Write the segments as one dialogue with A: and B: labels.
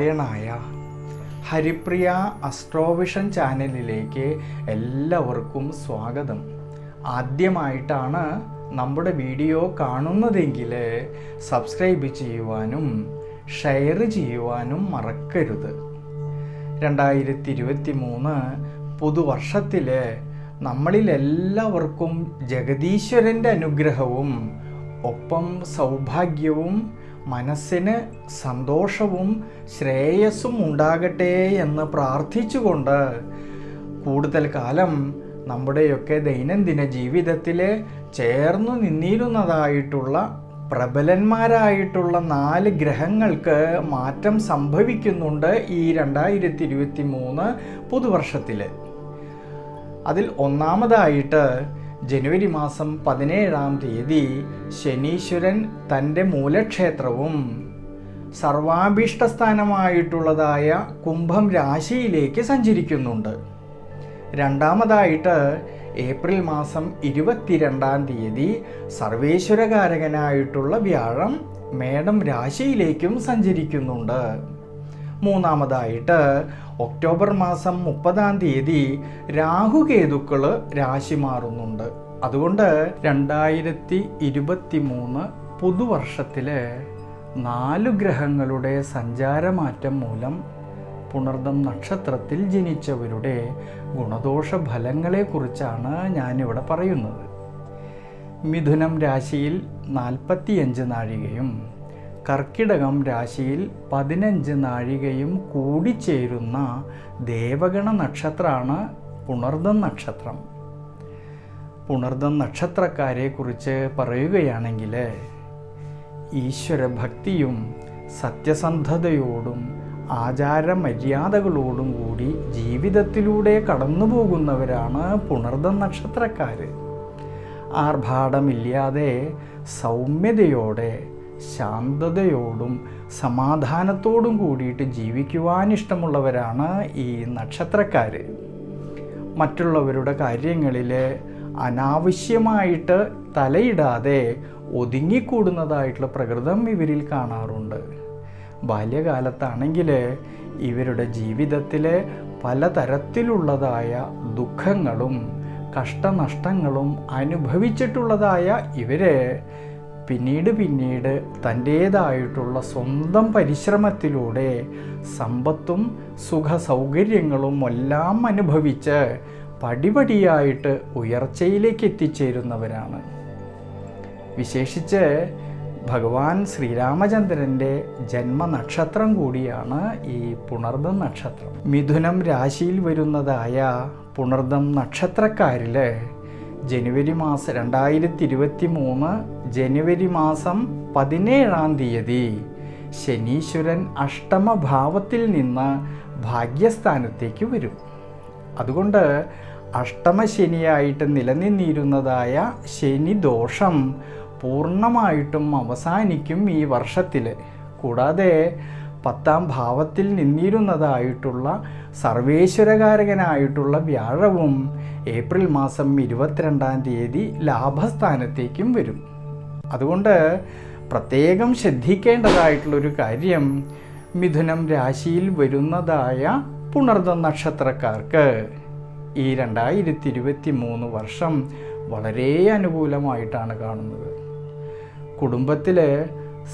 A: നാരായണായ ഹരിപ്രിയ അസ്ട്രോവിഷൻ ചാനലിലേക്ക് എല്ലാവർക്കും സ്വാഗതം. ആദ്യമായിട്ടാണ് നമ്മുടെ വീഡിയോ കാണുന്നതെങ്കിൽ സബ്സ്ക്രൈബ് ചെയ്യുവാനും ഷെയർ ചെയ്യുവാനും മറക്കരുത്. രണ്ടായിരത്തി ഇരുപത്തി മൂന്ന് പുതുവർഷത്തിൽ നമ്മളിലെല്ലാവർക്കും ജഗദീശ്വരന്റെ അനുഗ്രഹവും ഒപ്പം സൗഭാഗ്യവും മനസ്സിന് സന്തോഷവും ശ്രേയസ്സും ഉണ്ടാകട്ടെ എന്ന് പ്രാർത്ഥിച്ചുകൊണ്ട് കൂടുതൽ കാലം നമ്മുടെയൊക്കെ ദൈനംദിന ജീവിതത്തിൽ ചേർന്നു നിന്നിരുന്നതായിട്ടുള്ള പ്രബലന്മാരായിട്ടുള്ള നാല് ഗ്രഹങ്ങൾക്ക് മാറ്റം സംഭവിക്കുന്നുണ്ട് ഈ രണ്ടായിരത്തി ഇരുപത്തി മൂന്ന് പുതുവർഷത്തിൽ അതിൽ ഒന്നാമതായിട്ട് ജനുവരി മാസം പതിനേഴാം തീയതി ശനീശ്വരൻ തന്റെ മൂലക്ഷേത്രവും സർവാഭീഷ്ടസ്ഥാനമായിട്ടുള്ളതായ കുംഭം രാശിയിലേക്ക് സഞ്ചരിക്കുന്നുണ്ട്. രണ്ടാമതായിട്ട് ഏപ്രിൽ മാസം ഇരുപത്തിരണ്ടാം തീയതി സർവേശ്വരകാരകനായിട്ടുള്ള വ്യാഴം മേടം രാശിയിലേക്കും സഞ്ചരിക്കുന്നുണ്ട്. മൂന്നാമതായിട്ട് ഒക്ടോബർ മാസം മുപ്പതാം തീയതി രാഹുകേതുക്കൾ രാശി മാറുന്നുണ്ട്. അതുകൊണ്ട് രണ്ടായിരത്തി ഇരുപത്തി മൂന്ന് പുതുവർഷത്തിലെ നാലു ഗ്രഹങ്ങളുടെ സഞ്ചാരമാറ്റം മൂലം പുണർദം നക്ഷത്രത്തിൽ ജനിച്ചവരുടെ ഗുണദോഷ ഫലങ്ങളെക്കുറിച്ചാണ് ഞാനിവിടെ പറയുന്നത്. മിഥുനം രാശിയിൽ നാൽപ്പത്തിയഞ്ച് നാഴികയും കർക്കിടകം രാശിയിൽ പതിനഞ്ച് നാഴികയും കൂടിച്ചേരുന്ന ദേവഗണ നക്ഷത്രമാണ് പുണർദം നക്ഷത്രം. പുണർദം നക്ഷത്രക്കാരെക്കുറിച്ച് പറയുകയാണെങ്കിൽ ഈശ്വരഭക്തിയും സത്യസന്ധതയോടും ആചാരമര്യാദകളോടും കൂടി ജീവിതത്തിലൂടെ കടന്നു പോകുന്നവരാണ് പുണർദം നക്ഷത്രക്കാർ ആർഭാടമില്ലാതെ സൗമ്യതയോടെ ശാന്തതയോടും സമാധാനത്തോടും കൂടിയിട്ട് ജീവിക്കുവാൻ ഇഷ്ടമുള്ളവരാണ് ഈ നക്ഷത്രക്കാർ മറ്റുള്ളവരുടെ കാര്യങ്ങളിൽ അനാവശ്യമായിട്ട് തലയിടാതെ ഒതുങ്ങിക്കൂടുന്നതായിട്ടുള്ള പ്രകൃതം ഇവരിൽ കാണാറുണ്ട്. ബാല്യകാലത്താണെങ്കിൽ ഇവരുടെ ജീവിതത്തിലെ പലതരത്തിലുള്ളതായ ദുഃഖങ്ങളും കഷ്ടനഷ്ടങ്ങളും അനുഭവിച്ചിട്ടുള്ളതായ ഇവർ പിന്നീട് പിന്നീട് തന്റേതായിട്ടുള്ള സ്വന്തം പരിശ്രമത്തിലൂടെ സമ്പത്തും സുഖ സൗകര്യങ്ങളും എല്ലാം അനുഭവിച്ച് പടിപടിയായിട്ട് ഉയർച്ചയിലേക്ക് എത്തിച്ചേരുന്നവരാണ്. വിശേഷിച്ച് ഭഗവാൻ ശ്രീരാമചന്ദ്രന്റെ ജന്മനക്ഷത്രം കൂടിയാണ് ഈ പുണർദം നക്ഷത്രം. മിഥുനം രാശിയിൽ വരുന്നതായ പുണർദം നക്ഷത്രക്കാരിൽ ജനുവരി മാസം രണ്ടായിരത്തി ഇരുപത്തി മൂന്ന് ജനുവരി മാസം പതിനേഴാം തീയതി. ശനീശ്വരൻ അഷ്ടമഭാവത്തിൽ നിന്ന് ഭാഗ്യസ്ഥാനത്തേക്ക് വരും. അതുകൊണ്ട് അഷ്ടമശനിയായിട്ട് നിലനിന്നിരുന്നതായ ശനി ദോഷം പൂർണമായിട്ടും അവസാനിക്കും ഈ വർഷത്തിൽ കൂടാതെ പത്താം ഭാവത്തിൽ നിന്നിരുന്നതായിട്ടുള്ള സർവേശ്വരകാരകനായിട്ടുള്ള വ്യാഴവും ഏപ്രിൽ മാസം ഇരുപത്തിരണ്ടാം തീയതി ലാഭസ്ഥാനത്തേക്കും വരും. അതുകൊണ്ട് പ്രത്യേകം ശ്രദ്ധിക്കേണ്ടതായിട്ടുള്ളൊരു കാര്യം മിഥുനം രാശിയിൽ വരുന്നതായ പുണർദ നക്ഷത്രക്കാർക്ക് ഈ രണ്ടായിരത്തി ഇരുപത്തി മൂന്ന് വർഷം വളരെ അനുകൂലമായിട്ടാണ് കാണുന്നത്. കുടുംബത്തിൽ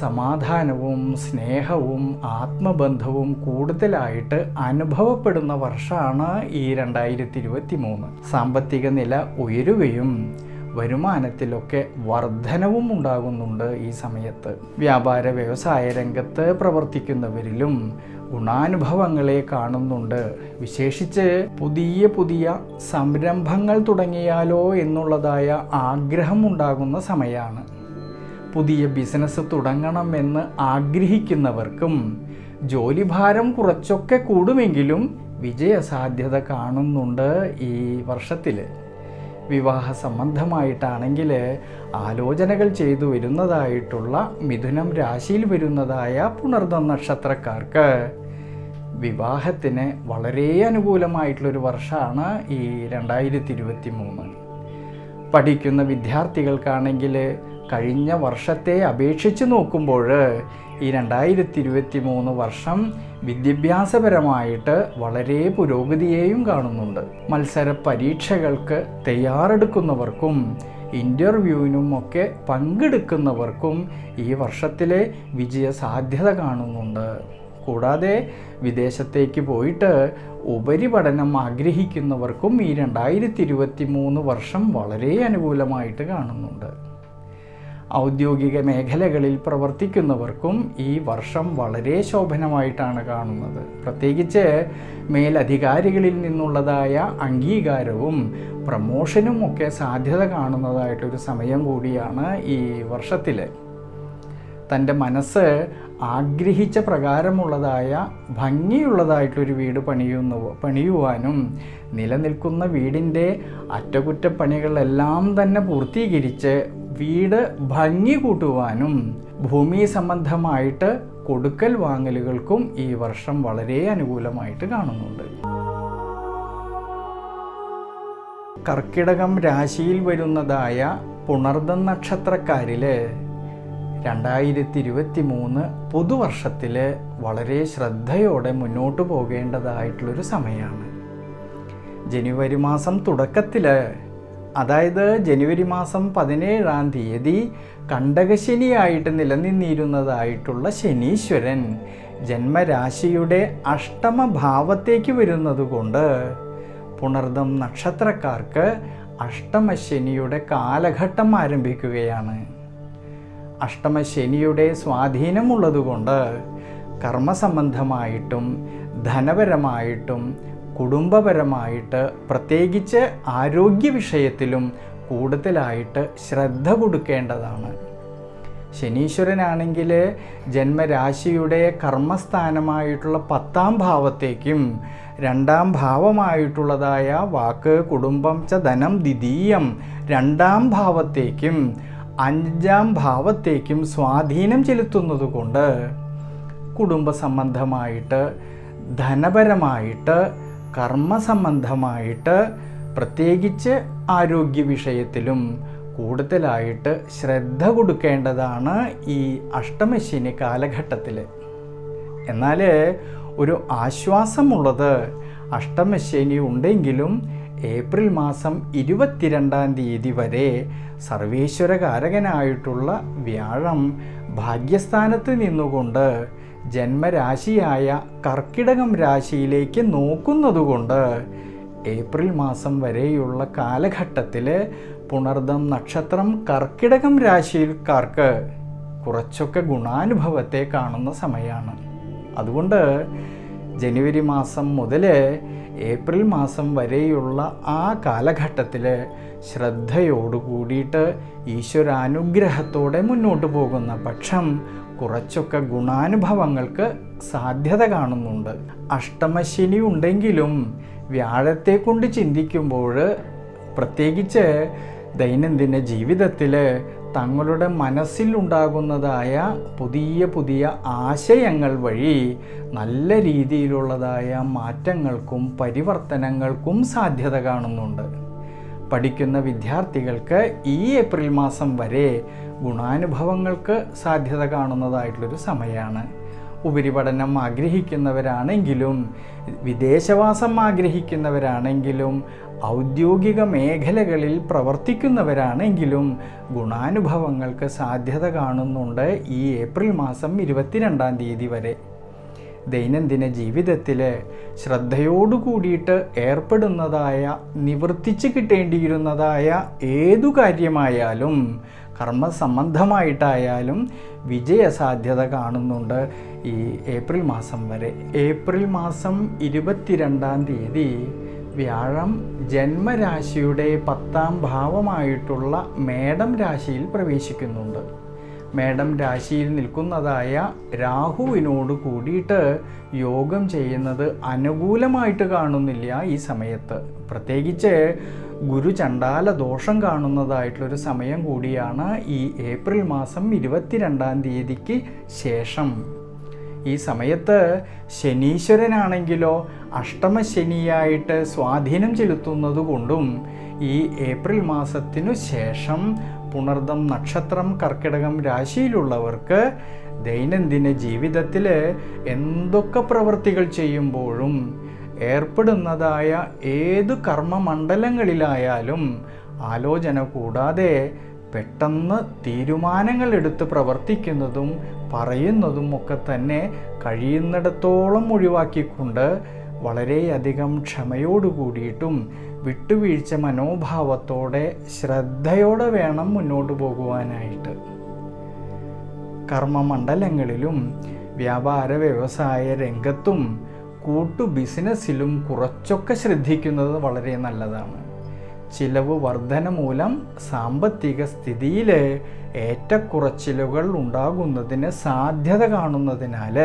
A: സമാധാനവും സ്നേഹവും ആത്മബന്ധവും കൂടുതലായിട്ട് അനുഭവപ്പെടുന്ന വർഷമാണ് ഈ രണ്ടായിരത്തി ഇരുപത്തി മൂന്ന് സാമ്പത്തിക നില ഉയരുകയും വരുമാനത്തിലൊക്കെ വർധനവും ഉണ്ടാകുന്നുണ്ട് ഈ സമയത്ത്. വ്യാപാര വ്യവസായ രംഗത്ത് പ്രവർത്തിക്കുന്നവരിലും ഗുണാനുഭവങ്ങളെ കാണുന്നുണ്ട്. വിശേഷിച്ച് പുതിയ പുതിയ സംരംഭങ്ങൾ തുടങ്ങിയാലോ എന്നുള്ളതായ ആഗ്രഹം ഉണ്ടാകുന്ന സമയമാണ് പുതിയ ബിസിനസ് തുടങ്ങണമെന്ന് ആഗ്രഹിക്കുന്നവർക്കും ജോലിഭാരം കുറച്ചൊക്കെ കൂടുമെങ്കിലും വിജയസാധ്യത കാണുന്നുണ്ട് ഈ വർഷത്തിൽ വിവാഹ സംബന്ധമായിട്ടാണെങ്കിൽ ആലോചനകൾ ചെയ്തു വരുന്നതായിട്ടുള്ള മിഥുനം രാശിയിൽ വരുന്നതായ പുണർദ നക്ഷത്രക്കാർക്ക് വിവാഹത്തിന് വളരെ അനുകൂലമായിട്ടുള്ളൊരു വർഷമാണ് ഈ രണ്ടായിരത്തി ഇരുപത്തി മൂന്ന് പഠിക്കുന്ന വിദ്യാർത്ഥികൾക്കാണെങ്കിൽ കഴിഞ്ഞ വർഷത്തെ അപേക്ഷിച്ച് നോക്കുമ്പോൾ ഈ രണ്ടായിരത്തി ഇരുപത്തി മൂന്ന് വർഷം വിദ്യാഭ്യാസപരമായിട്ട് വളരെ പുരോഗതിയെയും കാണുന്നുണ്ട്. മത്സര പരീക്ഷകൾക്ക് തയ്യാറെടുക്കുന്നവർക്കും ഇന്റർവ്യൂവിനും ഒക്കെ പങ്കെടുക്കുന്നവർക്കും ഈ വർഷത്തിലെ വിജയ സാധ്യത കാണുന്നുണ്ട്. കൂടാതെ വിദേശത്തേക്ക് പോയിട്ട് ഉപരിപഠനം ആഗ്രഹിക്കുന്നവർക്കും ഈ രണ്ടായിരത്തി ഇരുപത്തി മൂന്ന് വർഷം വളരെ അനുകൂലമായിട്ട് കാണുന്നുണ്ട്. ഔദ്യോഗിക മേഖലകളിൽ പ്രവർത്തിക്കുന്നവർക്കും ഈ വർഷം വളരെ ശോഭനമായിട്ടാണ് കാണുന്നത്. പ്രത്യേകിച്ച് മേലധികാരികളിൽ നിന്നുള്ളതായ അംഗീകാരവും പ്രമോഷനും ഒക്കെ സാധ്യത കാണുന്നതായിട്ടൊരു സമയം കൂടിയാണ് ഈ വർഷത്തിൽ തന്റെ മനസ്സ് ആഗ്രഹിച്ച പ്രകാരമുള്ളതായ ഭംഗിയുള്ളതായിട്ടൊരു വീട് പണിയുന്ന പണിയുവാനും നിലനിൽക്കുന്ന വീടിന്റെ അറ്റകുറ്റപ്പണികളെല്ലാം തന്നെ പൂർത്തീകരിച്ച് വീട് ഭംഗി കൂട്ടുവാനും ഭൂമി സംബന്ധമായിട്ട് കൊടുക്കൽ വാങ്ങലുകൾക്കും ഈ വർഷം വളരെ അനുകൂലമായിട്ട് കാണുന്നുണ്ട്. കർക്കിടകം രാശിയിൽ വരുന്നതായ പുണർദം നക്ഷത്രക്കാരിൽ രണ്ടായിരത്തി ഇരുപത്തി മൂന്ന് പുതുവർഷത്തിൽ വളരെ ശ്രദ്ധയോടെ മുന്നോട്ട് പോകേണ്ടതായിട്ടുള്ളൊരു സമയമാണ്. ജനുവരി മാസം തുടക്കത്തിൽ അതായത് ജനുവരി മാസം പതിനേഴാം തീയതി കണ്ടകശനിയായിട്ട് നിലനിന്നിരുന്നതായിട്ടുള്ള ശനീശ്വരൻ ജന്മരാശിയുടെ അഷ്ടമ ഭാവത്തേക്ക് വരുന്നതുകൊണ്ട് പുണർദം നക്ഷത്രക്കാർക്ക് അഷ്ടമശനിയുടെ കാലഘട്ടം ആരംഭിക്കുകയാണ്. അഷ്ടമശനിയുടെ സ്വാധീനമുള്ളതുകൊണ്ട് കർമ്മസംബന്ധമായിട്ടും ധനപരമായിട്ടും കുടുംബപരമായിട്ട് പ്രത്യേകിച്ച് ആരോഗ്യ വിഷയത്തിലും കൂടുതലായിട്ട് ശ്രദ്ധ കൊടുക്കേണ്ടതാണ്. ശനീശ്വരനാണെങ്കിൽ ജന്മരാശിയുടെ കർമ്മസ്ഥാനമായിട്ടുള്ള പത്താം ഭാവത്തേക്കും രണ്ടാം ഭാവമായിട്ടുള്ളതായ വാക്ക് കുടുംബം ച ധനം ദ്വിതീയം രണ്ടാം ഭാവത്തേക്കും അഞ്ചാം ഭാവത്തേക്കും സ്വാധീനം ചെലുത്തുന്നത് കൊണ്ട് കുടുംബ സംബന്ധമായിട്ട് ധനപരമായിട്ട് കർമ്മസംബന്ധമായിട്ട് പ്രത്യേകിച്ച് ആരോഗ്യ വിഷയത്തിലും കൂടുതലായിട്ട് ശ്രദ്ധ കൊടുക്കേണ്ടതാണ് ഈ അഷ്ടമശിനി കാലഘട്ടത്തിൽ എന്നാൽ ഒരു ആശ്വാസമുള്ളത് അഷ്ടമശനി ഉണ്ടെങ്കിലും ഏപ്രിൽ മാസം ഇരുപത്തിരണ്ടാം തീയതി വരെ സർവേശ്വരകാരകനായിട്ടുള്ള വ്യാഴം ഭാഗ്യസ്ഥാനത്ത് നിന്നുകൊണ്ട് ജന്മരാശിയായ കർക്കിടകം രാശിയിലേക്ക് നോക്കുന്നതുകൊണ്ട് ഏപ്രിൽ മാസം വരെയുള്ള കാലഘട്ടത്തിൽ പുണർദം നക്ഷത്രം കർക്കിടകം രാശിയിൽക്കാർക്ക് കുറച്ചൊക്കെ ഗുണാനുഭവത്തെ കാണുന്ന സമയമാണ് അതുകൊണ്ട് ജനുവരി മാസം മുതൽ ഏപ്രിൽ മാസം വരെയുള്ള ആ കാലഘട്ടത്തിൽ ശ്രദ്ധയോടു കൂടിയിട്ട് ഈശ്വരാനുഗ്രഹത്തോടെ മുന്നോട്ട് പോകുന്ന പക്ഷം കുറച്ചൊക്കെ ഗുണാനുഭവങ്ങൾക്ക് സാധ്യത കാണുന്നുണ്ട്. അഷ്ടമശനി ഉണ്ടെങ്കിലും വ്യാഴത്തെ കൊണ്ട് ചിന്തിക്കുമ്പോൾ പ്രത്യേകിച്ച് ദൈനംദിന ജീവിതത്തിൽ തങ്ങളുടെ മനസ്സിലുണ്ടാകുന്നതായ പുതിയ പുതിയ ആശയങ്ങൾ വഴി നല്ല രീതിയിലുള്ളതായ മാറ്റങ്ങൾക്കും പരിവർത്തനങ്ങൾക്കും സാധ്യത കാണുന്നുണ്ട്. പഠിക്കുന്ന വിദ്യാർത്ഥികൾക്ക് ഈ ഏപ്രിൽ മാസം വരെ ഗുണാനുഭവങ്ങൾക്ക് സാധ്യത കാണുന്നതായിട്ടുള്ളൊരു സമയമാണ് ഉപരിപഠനം ആഗ്രഹിക്കുന്നവരാണെങ്കിലും വിദേശവാസം ആഗ്രഹിക്കുന്നവരാണെങ്കിലും ഔദ്യോഗിക മേഖലകളിൽ പ്രവർത്തിക്കുന്നവരാണെങ്കിലും ഗുണാനുഭവങ്ങൾക്ക് സാധ്യത കാണുന്നുണ്ട് ഈ ഏപ്രിൽ മാസം ഇരുപത്തിരണ്ടാം തീയതി വരെ. ദൈനംദിന ജീവിതത്തിൽ ശ്രദ്ധയോടു കൂടിയിട്ട് ഏർപ്പെടുന്നതായ നിവർത്തിച്ച് കിട്ടേണ്ടിയിരുന്നതായ ഏതു കാര്യമായാലും കർമ്മസംബന്ധമായിട്ടായാലും വിജയസാധ്യത കാണുന്നുണ്ട് ഈ ഏപ്രിൽ മാസം വരെ. ഏപ്രിൽ മാസം ഇരുപത്തിരണ്ടാം തീയതി വ്യാഴം ജന്മരാശിയുടെ പത്താം ഭാവമായിട്ടുള്ള മേടം രാശിയിൽ പ്രവേശിക്കുന്നുണ്ട്. മേടം രാശിയിൽ നിൽക്കുന്നതായ രാഹുവിനോട് കൂടിയിട്ട് യോഗം ചെയ്യുന്നത് അനുകൂലമായിട്ട് കാണുന്നില്ല ഈ സമയത്ത്. പ്രത്യേകിച്ച് ഗുരുചണ്ടാല ദോഷം കാണുന്നതായിട്ടുള്ളൊരു സമയം കൂടിയാണ് ഈ ഏപ്രിൽ മാസം ഇരുപത്തിരണ്ടാം തീയതിക്ക് ശേഷം. ഈ സമയത്ത് ശനീശ്വരനാണെങ്കിലോ അഷ്ടമശനിയായിട്ട് സ്വാധീനം ചെലുത്തുന്നത് കൊണ്ടും ഈ ഏപ്രിൽ മാസത്തിനു ശേഷം പുണർദം നക്ഷത്രം കർക്കിടകം രാശിയിലുള്ളവർക്ക് ദൈനംദിന ജീവിതത്തിൽ എന്തൊക്കെ പ്രവൃത്തികൾ ചെയ്യുമ്പോഴും ഏർപ്പെടുന്നതായ ഏതു കർമ്മമണ്ഡലങ്ങളിലായാലും ആലോചന കൂടാതെ പെട്ടെന്ന് തീരുമാനങ്ങൾ എടുത്ത് പ്രവർത്തിക്കുന്നതും പറയുന്നതും ഒക്കെ തന്നെ കഴിയുന്നിടത്തോളം ഒഴിവാക്കിക്കൊണ്ട് വളരെയധികം ക്ഷമയോടു കൂടിയിട്ടും വിട്ടുവീഴ്ച മനോഭാവത്തോടെ ശ്രദ്ധയോടെ വേണം മുന്നോട്ട് പോകുവാനായിട്ട്. കർമ്മമണ്ഡലങ്ങളിലും വ്യാപാര വ്യവസായ രംഗത്തും കൂട്ടു ബിസിനസ്സിലും കുറച്ചൊക്കെ ശ്രദ്ധിക്കുന്നത് വളരെ നല്ലതാണ്. ചിലവ് വർധന മൂലം സാമ്പത്തിക സ്ഥിതിയിൽ ഏറ്റക്കുറച്ചിലുകൾ ഉണ്ടാകുന്നതിന് സാധ്യത കാണുന്നതിനാൽ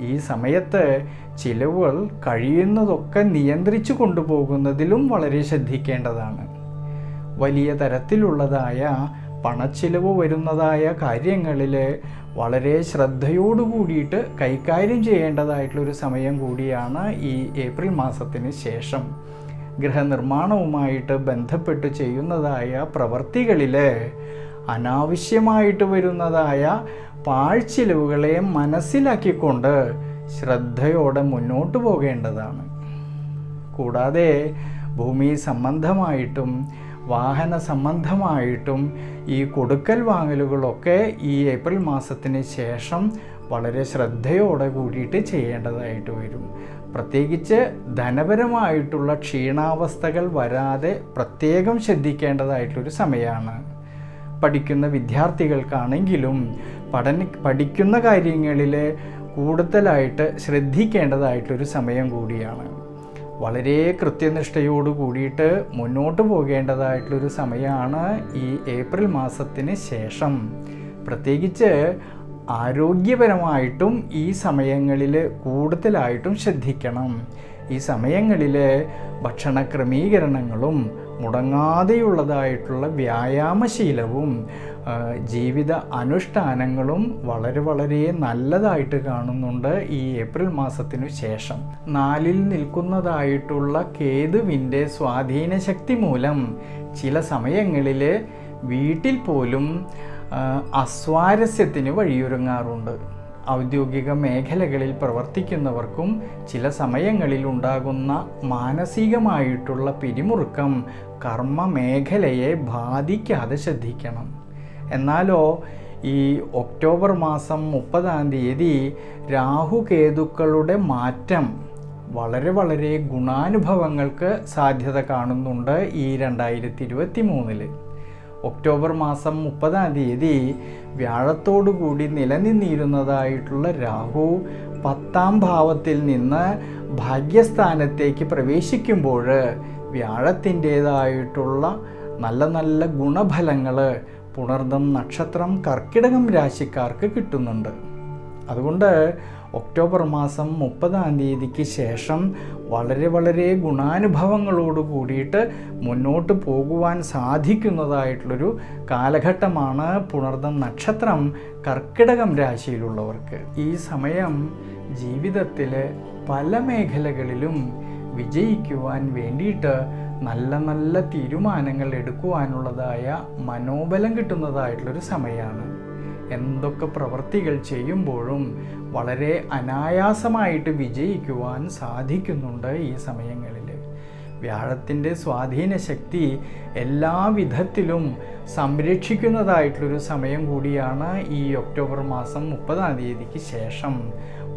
A: ഈ സമയത്ത് ചിലവുകൾ കഴിയുന്നതൊക്കെ നിയന്ത്രിച്ചു കൊണ്ടുപോകുന്നതിലും വളരെ ശ്രദ്ധിക്കേണ്ടതാണ്. വലിയ തരത്തിലുള്ളതായ പണച്ചിലവ് വരുന്നതായ കാര്യങ്ങളിൽ വളരെ ശ്രദ്ധയോടു കൂടിയിട്ട് കൈകാര്യം ചെയ്യേണ്ടതായിട്ടുള്ളൊരു സമയം കൂടിയാണ് ഈ ഏപ്രിൽ മാസത്തിന് ശേഷം. ഗൃഹനിർമ്മാണവുമായിട്ട് ബന്ധപ്പെട്ട് ചെയ്യുന്നതായ പ്രവർത്തികളിൽ അനാവശ്യമായിട്ട് വരുന്നതായ പാഴ്ചിലവുകളെ മനസ്സിലാക്കിക്കൊണ്ട് ശ്രദ്ധയോടെ മുന്നോട്ട് പോകേണ്ടതാണ്. കൂടാതെ ഭൂമി സംബന്ധമായിട്ടും വാഹന സംബന്ധമായിട്ടും ഈ കൊടുക്കൽ വാങ്ങലുകളൊക്കെ ഈ ഏപ്രിൽ മാസത്തിന് ശേഷം വളരെ ശ്രദ്ധയോടെ കൂടിയിട്ട് ചെയ്യേണ്ടതായിട്ട് വരും. പ്രത്യേകിച്ച് ധനപരമായിട്ടുള്ള ക്ഷീണാവസ്ഥകൾ വരാതെ പ്രത്യേകം ശ്രദ്ധിക്കേണ്ടതായിട്ടൊരു സമയമാണ്. പഠിക്കുന്ന വിദ്യാർത്ഥികൾക്കാണെങ്കിലും പഠന പഠിക്കുന്ന കാര്യങ്ങളിൽ കൂടുതലായിട്ട് ശ്രദ്ധിക്കേണ്ടതായിട്ടൊരു സമയം കൂടിയാണ്. വളരെ കൃത്യനിഷ്ഠയോട് കൂടിയിട്ട് മുന്നോട്ട് പോകേണ്ടതായിട്ടുള്ളൊരു സമയമാണ് ഈ ഏപ്രിൽ മാസത്തിന് ശേഷം. പ്രത്യേകിച്ച് ആരോഗ്യപരമായിട്ടും ഈ സമയങ്ങളിൽ കൂടുതലായിട്ടും ശ്രദ്ധിക്കണം. ഈ സമയങ്ങളിൽ ഭക്ഷണ ക്രമീകരണങ്ങളും മുടങ്ങാതെയുള്ളതായിട്ടുള്ള വ്യായാമശീലവും ജീവിത അനുഷ്ഠാനങ്ങളും വളരെ വളരെ നല്ലതായിട്ട് കാണുന്നുണ്ട് ഈ ഏപ്രിൽ മാസത്തിനു ശേഷം. നാലിൽ നിൽക്കുന്നതായിട്ടുള്ള കേതുവിന്റെ സ്വാധീന ശക്തി മൂലം ചില സമയങ്ങളിൽ വീട്ടിൽ പോലും അസ്വാരസ്യത്തിന് വഴിയൊരുങ്ങാറുണ്ട്. ഔദ്യോഗിക മേഖലകളിൽ പ്രവർത്തിക്കുന്നവർക്കും ചില സമയങ്ങളിൽ ഉണ്ടാകുന്ന മാനസികമായിട്ടുള്ള പിരിമുറുക്കം കർമ്മ മേഖലയെ ബാധിക്കാതെ ശ്രദ്ധിക്കണം. എന്നാലോ ഈ ഒക്ടോബർ മാസം മുപ്പതാം തീയതി രാഹുകേതുക്കളുടെ മാറ്റം വളരെ വളരെ ഗുണാനുഭവങ്ങൾക്ക് സാധ്യത കാണുന്നുണ്ട് ഈ രണ്ടായിരത്തി ഇരുപത്തി മൂന്നിൽ ഒക്ടോബർ മാസം മുപ്പതാം തീയതി വ്യാഴത്തോടുകൂടി നിലനിന്നിരുന്നതായിട്ടുള്ള രാഹു പത്താം ഭാവത്തിൽ നിന്ന് ഭാഗ്യസ്ഥാനത്തേക്ക് പ്രവേശിക്കുമ്പോൾ വ്യാഴത്തിന്റേതായിട്ടുള്ള നല്ല നല്ല ഗുണഫലങ്ങൾ പുണർദം നക്ഷത്രം കർക്കിടകം രാശിക്കാർക്ക് കിട്ടുന്നുണ്ട്. അതുകൊണ്ട് ഒക്ടോബർ മാസം മുപ്പതാം തീയതിക്ക് ശേഷം വളരെ വളരെ ഗുണാനുഭവങ്ങളോട് കൂടിയിട്ട് മുന്നോട്ട് പോകുവാൻ സാധിക്കുന്നതായിട്ടുള്ളൊരു കാലഘട്ടമാണ് പുണർദം നക്ഷത്രം കർക്കിടകം രാശിയിലുള്ളവർക്ക്. ഈ സമയം ജീവിതത്തിൽ പല മേഖലകളിലും വിജയിക്കുവാൻ വേണ്ടിയിട്ട് നല്ല നല്ല തീരുമാനങ്ങൾ എടുക്കുവാനുള്ളതായ മനോബലം കിട്ടുന്നതായിട്ടുള്ളൊരു സമയമാണ് എന്തൊക്കെ പ്രവൃത്തികൾ ചെയ്യുമ്പോഴും വളരെ അനായാസമായിട്ട് വിജയിക്കുവാൻ സാധിക്കുന്നുണ്ട് ഈ സമയങ്ങളിൽ വ്യാഴത്തിന്റെ സ്വാധീന ശക്തി എല്ലാ വിധത്തിലും സംരക്ഷിക്കുന്നതായിട്ടുള്ളൊരു സമയം കൂടിയാണ് ഈ ഒക്ടോബർ മാസം മുപ്പതാം തീയതിക്ക് ശേഷം.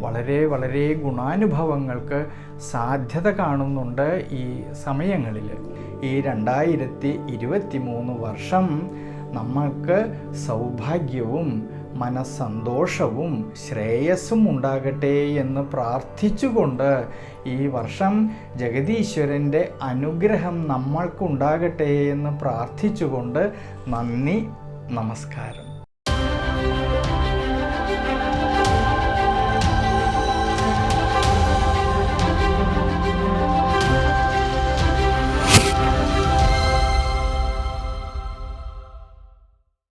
A: വളരെ വളരെ ഗുണാനുഭവങ്ങൾക്ക് സാധ്യത കാണുന്നുണ്ട് ഈ സമയങ്ങളിൽ. ഈ രണ്ടായിരത്തി ഇരുപത്തി മൂന്ന് വർഷം നമ്മൾക്ക് സൗഭാഗ്യവും മനസ്സന്തോഷവും ശ്രേയസ്സും ഉണ്ടാകട്ടെ എന്ന് പ്രാർത്ഥിച്ചുകൊണ്ട് ഈ വർഷം ജഗതീശ്വരന്റെ അനുഗ്രഹം നമ്മൾക്കുണ്ടാകട്ടെ എന്ന് പ്രാർത്ഥിച്ചുകൊണ്ട് നന്ദി നമസ്കാരം.